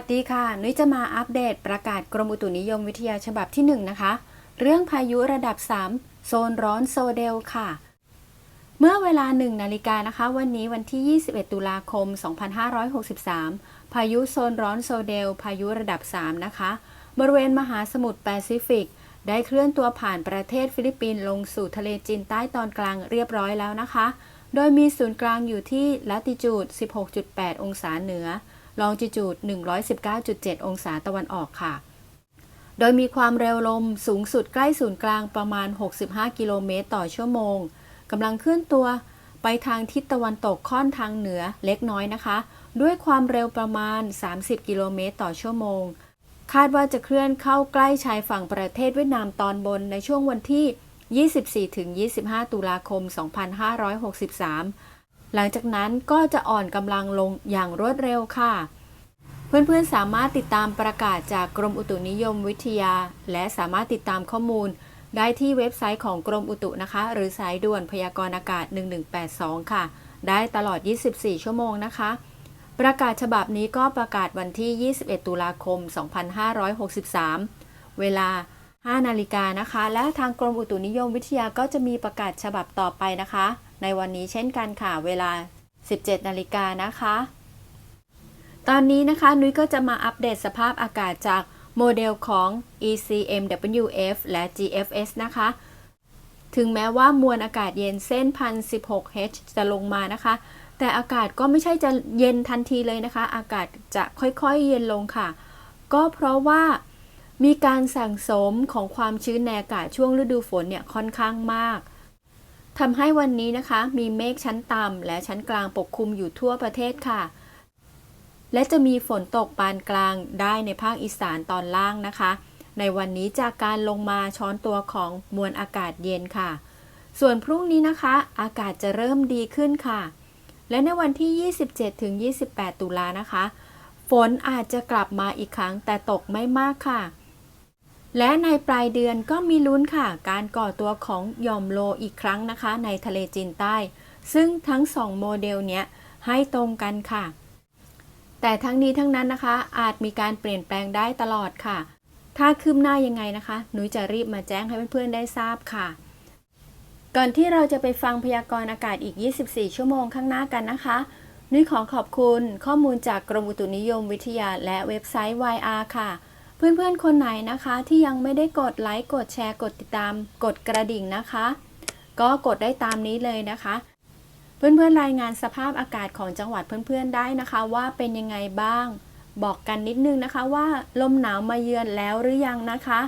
สดีค่ะ นุ้ยจะมาอัปเดตประกาศกรมอุตุนิยมวิทยาฉบับที่ 1 นะคะ เรื่องพายุระดับ 3 โซนร้อนโซเดลค่ะ เมื่อเวลา 1 นาฬิกานะคะ วันนี้วันที่ 21 ตุลาคม 2563 พายุโซนร้อนโซเดล พายุระดับ 3 นะคะ บริเวณมหาสมุทรแปซิฟิก ได้เคลื่อนตัวผ่านประเทศฟิลิปปินส์ลงสู่ทะเลจีนใต้ตอนกลางเรียบร้อยแล้วนะคะ โดยมีศูนย์กลางอยู่ที่ลัติจูด 16.8 องศาเหนือ ลองจิจูด 119.7 องศาตะวันออกค่ะ โดยมีความเร็วลมสูงสุดใกล้ศูนย์กลางประมาณ 65 กิโลเมตรต่อชั่วโมงกำลังเคลื่อนตัวไปทางทิศตะวันตกค่อนทางเหนือเล็กน้อยนะคะ ด้วยความเร็วประมาณ 30 กิโลเมตรต่อชั่วโมง คาดว่าจะเคลื่อนเข้าใกล้ชายฝั่งประเทศเวียดนามตอนบนในช่วงวันที่ 24-25 ตุลาคม 2563 หลังจากนั้นก็จะอ่อนกำลังลงอย่างรวดเร็วค่ะ เพื่อนๆสามารถติดตามประกาศจากกรมอุตุนิยมวิทยา และสามารถติดตามข้อมูล ได้ที่เว็บไซต์ของกรมอุตุนะคะ หรือสายด่วนพยากรณ์อากาศ 1182 ค่ะ ได้ตลอด 24 ชั่วโมงนะคะ ประกาศฉบับนี้ก็ประกาศวันที่ 21 ตุลาคม 2563 เวลา5นาฬิกานะคะ และทางกรมอุตุนิยมวิทยาก็จะมีประกาศฉบับต่อไปนะคะ ในวันนี้เช่นกันค่ะเวลา 17 นาฬิกานะคะ ตอนนี้นะคะนุ้ยก็จะมาอัปเดตสภาพอากาศจากโมเดลของ ECMWF และ GFS นะคะ ถึงแม้ว่ามวลอากาศเย็นเส้น 1016 H จะลงมานะคะ แต่อากาศก็ไม่ใช่จะเย็นทันทีเลยนะคะ อากาศจะค่อยๆเย็นลงค่ะ ก็เพราะว่ามีการสั่งสมของความชื้นในอากาศช่วงฤดูฝนเนี่ยค่อนข้างมาก ทำให้วันนี้นะคะมีเมฆชั้นต่ำและชั้นกลางปกคลุมอยู่ทั่วประเทศค่ะ และจะมีฝนตกปานกลางได้ในภาคอีสานตอนล่างนะคะ ในวันนี้จากการลงมาช้อนตัวของมวลอากาศเย็นค่ะ ส่วนพรุ่งนี้นะคะ อากาศจะเริ่มดีขึ้นค่ะ และในวันที่ 27-28 ตุลานะคะ ฝนอาจจะกลับมาอีกครั้งแต่ตกไม่มากค่ะ และในปลายเดือนก็มีลุ้นค่ะ การก่อตัวของย่อมโลอีกครั้งนะคะ ในทะเลจีนใต้ ซึ่งทั้งสองโมเดลเนี้ยให้ตรงกันค่ะ แต่ทั้งนี้ทั้งนั้นนะคะ อาจมีการเปลี่ยนแปลงได้ตลอดค่ะ ถ้าคืบหน้ายังไงนะคะ หนุ้ยจะรีบมาแจ้งให้เพื่อนๆได้ทราบค่ะ ก่อนที่เราจะไปฟังพยากรณ์อากาศอีก 24 ชั่วโมงข้างหน้ากันนะคะนุ้ยขอขอบคุณข้อมูลจากกรมอุตุนิยมวิทยาและเว็บไซต์ YR ค่ะ เพื่อนๆ คนไหนนะคะที่ยังไม่ได้กดไลค์ กดแชร์ กดติดตาม กดกระดิ่งนะคะ ก็กดได้ตามนี้เลยนะคะ เพื่อนๆ รายงานสภาพอากาศของจังหวัดเพื่อนๆ ได้นะคะ ว่าเป็นยังไงบ้าง บอกกันนิดนึงนะคะว่าลมหนาวมาเยือนแล้วหรือยังนะคะ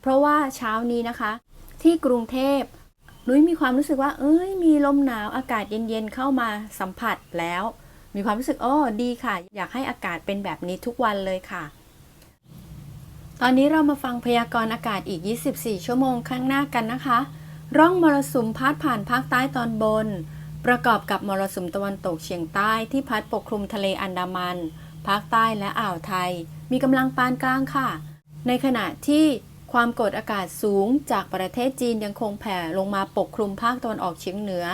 เพราะว่าเช้านี้นะคะ ที่กรุงเทพนุ้ยมีความรู้สึกว่า เอ้ย มีลมหนาวอากาศเย็นๆ เข้ามาสัมผัสแล้ว มีความรู้สึกโอ้ดีค่ะ อยากให้อากาศเป็นแบบนี้ทุกวันเลยค่ะ ตอนนี้เรามาฟังพยากรณ์อากาศอีก 24 ชั่วโมงข้างหน้ากันนะคะ ร่องมรสุมพัดผ่านภาคใต้ตอนบน ประกอบกับมรสุมตะวันตกเฉียงใต้ที่พัดปกคลุมทะเลอันดามัน ภาคใต้และอ่าวไทย มีกำลังปานกลางค่ะ ในขณะที่ความกดอากาศสูงจากประเทศจีนยังคงแผ่ลงมาปกคลุมภาคตะวันออกเฉียงเหนือ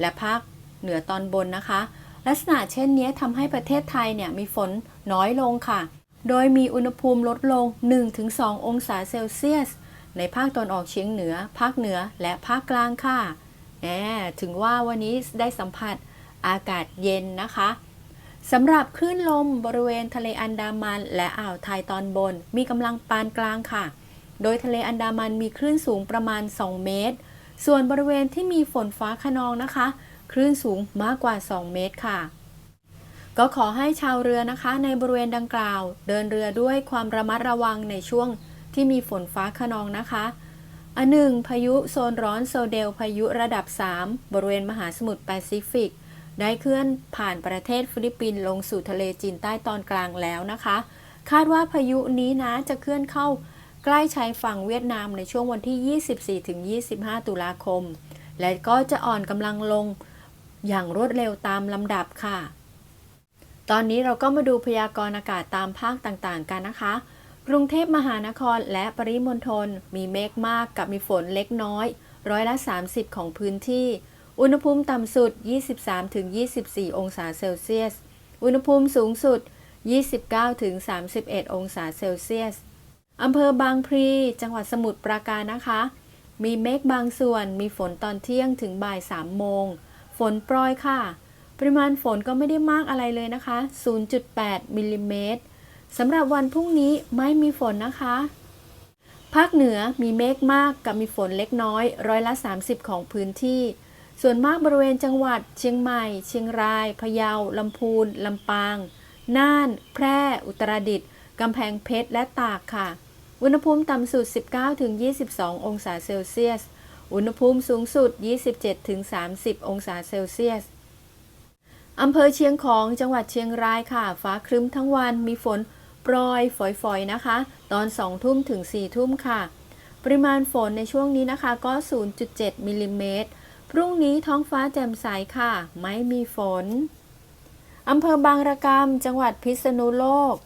และภาคเหนือตอนบนนะคะ ลักษณะเช่นนี้ทำให้ประเทศไทยเนี่ยมีฝนน้อยลงค่ะ โดยมีอุณหภูมิลดลง 1-2 องศาเซลเซียส ในภาคตะวันออกเฉียงเหนือ ภาคเหนือ และภาคกลางค่ะแหมถึงว่าวันนี้ได้สัมผัสอากาศเย็นนะคะสำหรับคลื่นลมบริเวณทะเลอันดามัน และอ่าวไทยตอนบน มีกำลังปานกลางค่ะ โดยทะเลอันดามันมีคลื่นสูงประมาณ 2 เมตร ส่วนบริเวณที่มีฝนฟ้าขนองนะคะ คลื่นสูงมากกว่า 2 เมตรค่ะ ก็ขอให้ชาวเรือนะคะในบริเวณดังกล่าว เดินเรือด้วยความระมัดระวังในช่วงที่มีฝนฟ้าขนองนะคะอันหนึ่งพายุโซนร้อนโซเดลพายุระดับ 3 บริเวณมหาสมุทรแปซิฟิก ได้เคลื่อนผ่านประเทศฟิลิปปินส์ลงสู่ทะเลจีนใต้ตอนกลางแล้วนะคะ คาดว่าพายุนี้นะจะเคลื่อนเข้าใกล้ชายฝั่งเวียดนามในช่วงวันที่ 24-25 ตุลาคม และก็จะอ่อนกำลังลงอย่างรวดเร็วตามลำดับค่ะ ตอนนี้เราก็มาดูพยากรณ์อากาศตามภาคต่างๆ กันนะคะ กรุงเทพมหานครและปริมณฑลมีเมฆมากกับมีฝนเล็กน้อย ร้อยละ 30 ของพื้นที่ อุณหภูมิต่ำสุด 23-24 องศาเซลเซียส อุณหภูมิสูงสุด 29ถึง31 องศาเซลเซียส อำเภอบางพลี จังหวัดสมุทรปราการนะคะ มีเมฆบางส่วน มีฝนตอนเที่ยงถึงบ่าย 3 โมง ฝนโปรยค่ะ ริมาณฝนก็ไม่ได้มากอะไรเลยนะคะ 0.8มิลลิเมตรสำหรับวันพรุ่งนี้ไม่มีฝนนะคะ ภาคเหนือมีเมฆมากกับมีฝนเล็กน้อยร้อยละ 30 ของพื้นที่ ส่วนมากบริเวณจังหวัด เชียงใหม่ เชียงราย พะเยา ลำพูน ลำปาง น่าน แพร่ อุตรดิตถ์กำแพงเพชร และตากค่ะ อุณหภูมิต่ำสุด 19-22 องศาเซลเซียส อุณหภูมิสูงสุด 27-30 องศาเซลเซียส อำเภอเชียงของจังหวัดเชียงรายค่ะ ฟ้าครึ้มทั้งวันมีฝนโปรยฝอยๆนะคะ ตอน2ทุ่มถึง4ทุ่มค่ะ ปริมาณฝนในช่วงนี้นะคะก็ 0.7มิลลิเมตรพรุ่งนี้ท้องฟ้าแจ่มใสค่ะ ไม่มีฝนอำเภอบางระกำจังหวัดพิษณุโลก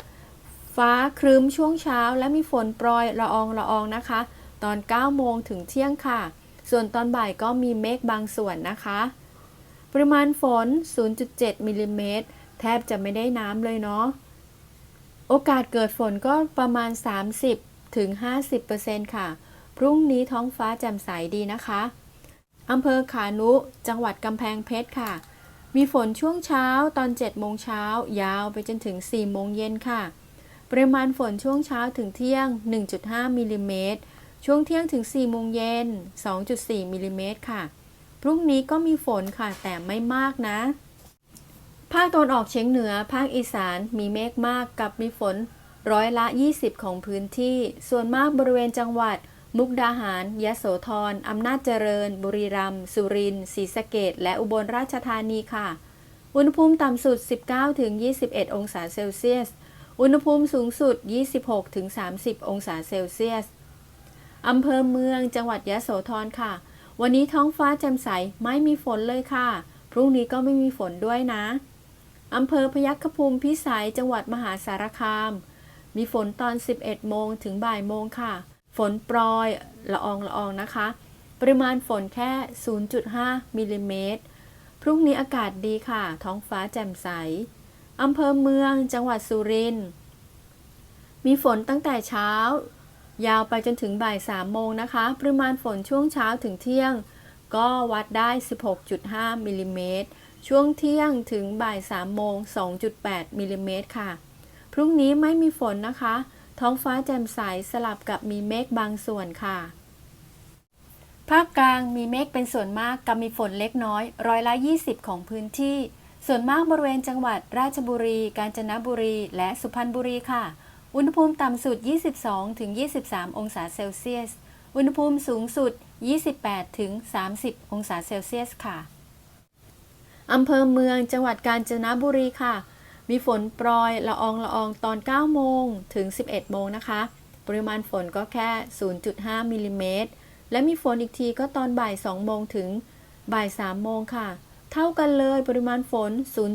ฟ้าครึ้มช่วงเช้าและมีฝนโปรยละอองละอองนะคะ ตอน9โมงถึงเที่ยงค่ะ ส่วนตอนบ่ายก็มีเมฆบางส่วนนะคะ ปริมาณฝน 0.7มิลลิเมตรแทบจะไม่ได้น้ำเลยเนาะ โอกาสเกิดฝนก็ประมาณ 30ถึง50%ค่ะ พรุ่งนี้ท้องฟ้าแจ่มใสดีนะคะอำเภอขานุจังหวัดกำแพงเพชรค่ะ มีฝนช่วงเช้าตอน7โมงเช้ายาวไปจนถึง 4 โมงเย็นค่ะ ปริมาณฝนช่วงเช้าถึงเที่ยง 1.5มิลลิเมตรช่วงเที่ยงถึง 4 โมงเย็น 2.4มิลลิเมตรค่ะ พรุ่งนี้ก็มีฝนค่ะแต่ไม่มากนะ ภาคตะวันออกเฉียงเหนือ ภาคอีสานมีเมฆมากกับมีฝนร้อยละ 20 ของพื้นที่ ส่วนมากบริเวณจังหวัด มุกดาหาร ยะโสธร อำนาจเจริญ บุรีรัมย์ สุรินทร์ ศรีสะเกดและอุบลราชธานีค่ะ อุณหภูมิต่ำสุด 19-21 องศาเซลเซียส อุณหภูมิสูงสุด 26-30 องศาเซลเซียส อำเภอเมือง จังหวัดยะโสธรค่ะ วันนี้ท้องฟ้าแจ่มใสไม่มีฝนเลยค่ะ พรุ่งนี้ก็ไม่มีฝนด้วยนะ อำเภอพยัคฆภูมิพิสัยจังหวัดมหาสารคาม มีฝนตอน 11 โมงถึงบ่ายโมงค่ะ ฝนโปรยละอองละอองนะคะ ปริมาณฝนแค่ 0.5มิลลิเมตร พรุ่งนี้อากาศดีค่ะ ท้องฟ้าแจ่มใส อำเภอเมืองจังหวัดสุรินทร์มีฝนตั้งแต่เช้า ยาวไปจนถึงบ่าย3โมงนะคะ ปริมาณฝนช่วงเช้าถึงเที่ยง ก็วัดได้ 16.5มิลลิเมตร ช่วงเที่ยงถึงบ่าย3โมง 2.8มิลลิเมตรค่ะ พรุ่งนี้ไม่มีฝนนะคะ ท้องฟ้าแจ่มใสสลับกับมีเมฆบางส่วนค่ะ ภาคกลางมีเมฆเป็นส่วนมากกับมีฝนเล็กน้อย ร้อยละ 20 ของพื้นที่ ส่วนมากบริเวณจังหวัดราชบุรี กาญจนบุรี และสุพรรณบุรีค่ะ อุณหภูมิต่ำสุด 22-23 องศาเซลเซียส อุณหภูมิสูงสุด 28-30 องศาเซลเซียสค่ะอำเภอเมืองจังหวัดกาญจนบุรีค่ะ มีฝนโปรยละอองละอองตอน 9 โมงถึง 11 โมงนะคะ ปริมาณฝนก็แค่ 0.5 มิลลิเมตร และมีฝนอีกทีก็ตอนบ่าย 2 โมงถึงบ่าย 3 โมงค่ะ เท่ากันเลยปริมาณฝน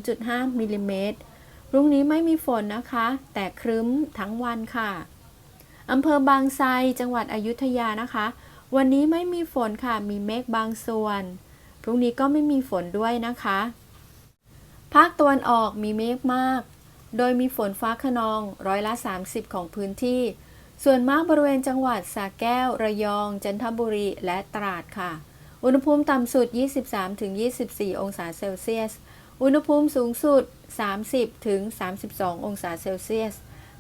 0.5 มิลลิเมตร พรุ่งนี้ไม่มีฝนนะคะ แต่ครึ้มทั้งวันค่ะอำเภอบางไทรจังหวัดอยุธยานะคะ วันนี้ไม่มีฝนค่ะ มีเมฆบางส่วน พรุ่งนี้ก็ไม่มีฝนด้วยนะคะ ภาคตะวันออกมีเมฆมาก โดยมีฝนฟ้าขนองร้อยละ 30 ของพื้นที่ ส่วนมากบริเวณจังหวัดสระแก้ว ระยอง จันทบุรีและตราดค่ะ อุณหภูมิต่ำสุด 23-24 องศาเซลเซียส อุณหภูมิสูงสุด 30-32 องศาเซลเซียส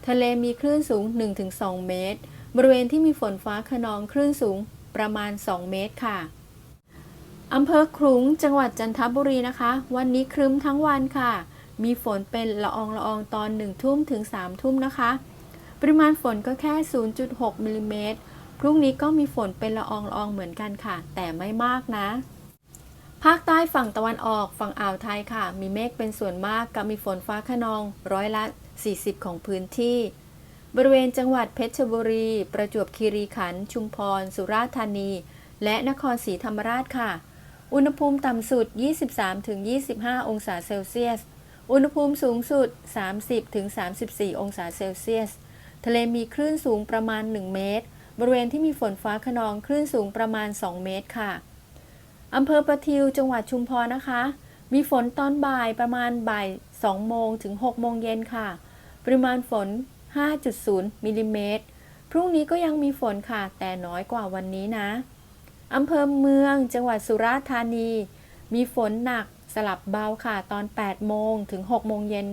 ทะเลมีคลื่นสูง 1-2 เมตร บริเวณที่มีฝนฟ้าขนองคลื่นสูงประมาณ 2 เมตรค่ะอำเภอขลุงจังหวัดจันทบุรีนะคะ วันนี้ครึ้มทั้งวันค่ะ มีฝนเป็นละอองละอองตอน 1 ทุ่มถึง 3 ทุ่มนะคะ ปริมาณฝนก็แค่ 0.6มิลลิเมตร พรุ่งนี้ก็มีฝนเป็นละอองละอองเหมือนกันค่ะ แต่ไม่มากนะ ภาคใต้ฝั่งตะวันออกฝั่งอ่าวไทยค่ะ มีเมฆเป็นส่วนมากกับมีฝนฟ้าขนองร้อยละ 40 ของพื้นที่ บริเวณจังหวัดเพชรบุรี ประจวบคีรีขันธ์ชุมพร สุราษฎร์ธานี และนครศรีธรรมราชค่ะ อุณหภูมิต่ำสุด 23-25 องศาเซลเซียส อุณหภูมิสูงสุด 30-34 องศาเซลเซียส ทะเลมีคลื่นสูงประมาณ 1 เมตร บริเวณที่มีฝนฟ้าขนองคลื่นสูงประมาณ 2 เมตรค่ะ อำเภอประทิวจังหวัดชุมพรนะคะ มีฝนตอนบ่ายประมาณบ่าย 2 โมงถึง 6 โมงเย็นค่ะ ปริมาณฝน 5.0มิลลิเมตร พรุ่งนี้ก็ยังมีฝนค่ะ แต่น้อยกว่าวันนี้นะอำเภอเมืองจังหวัดสุราษฎร์ธานี มีฝนหนักสลับเบาค่ะตอน 8 โมงถึง 6 โมงเย็น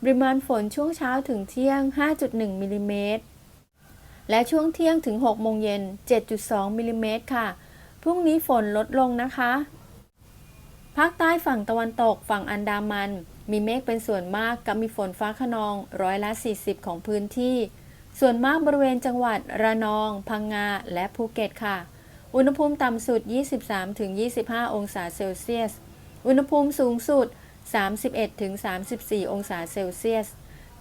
ปริมาณฝนช่วงเช้าถึงเที่ยง 5.1มิลลิเมตร และช่วงเที่ยงถึง 6 โมงเย็น 7.2มิลลิเมตรค่ะ รุ่งนี้ฝนลดลงนะคะ ภาคใต้ฝั่งตะวันตกฝั่งอันดามัน มีเมฆเป็นส่วนมากกับมีฝนฟ้าขนองร้อยละ 40 ของพื้นที่ ส่วนมากบริเวณจังหวัดระนอง พังงา และภูเก็ตค่ะ อุณหภูมิต่ำสุด 23-25 องศาเซลเซียส อุณหภูมิสูงสุด 31-34 องศาเซลเซียส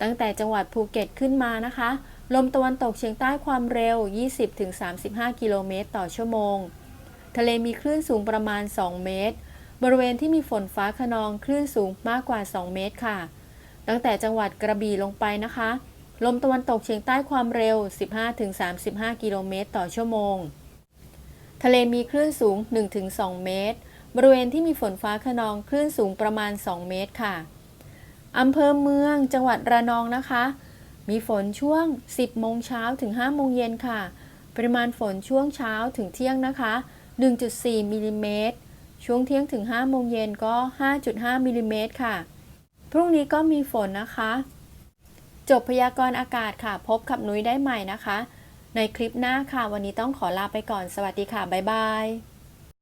ตั้งแต่จังหวัดภูเก็ตขึ้นมานะคะ ลมตะวันตกเฉียงใต้ความเร็ว 20-35 กิโลเมตรต่อชั่วโมง ทะเลมีคลื่นสูงประมาณ 2 เมตร บริเวณที่มีฝนฟ้าขนองคลื่นสูงมากกว่า 2 เมตรค่ะ ตั้งแต่จังหวัดกระบี่ลงไปนะคะ ลมตะวันตกเฉียงใต้ความเร็ว 15-35 กิโลเมตรต่อชั่วโมง ทะเลมีคลื่นสูง 1-2 เมตร บริเวณที่มีฝนฟ้าขนองคลื่นสูงประมาณ 2 เมตรค่ะอำเภอเมืองจังหวัดระนองนะคะ มีฝนช่วง 10 โมงเช้าถึง 5 โมงเย็นค่ะ ปริมาณฝนช่วงเช้าถึงเที่ยงนะคะ 1.4มิลลิเมตรช่วงเที่ยงถึง5โมงเย็นก็ 5.5มิลลิเมตรค่ะ พรุ่งนี้ก็มีฝนนะคะ จบพยากรณ์อากาศค่ะ พบกับนุ้ยได้ใหม่นะคะ ในคลิปหน้าค่ะ วันนี้ต้องขอลาไปก่อน สวัสดีค่ะ บ๊ายบาย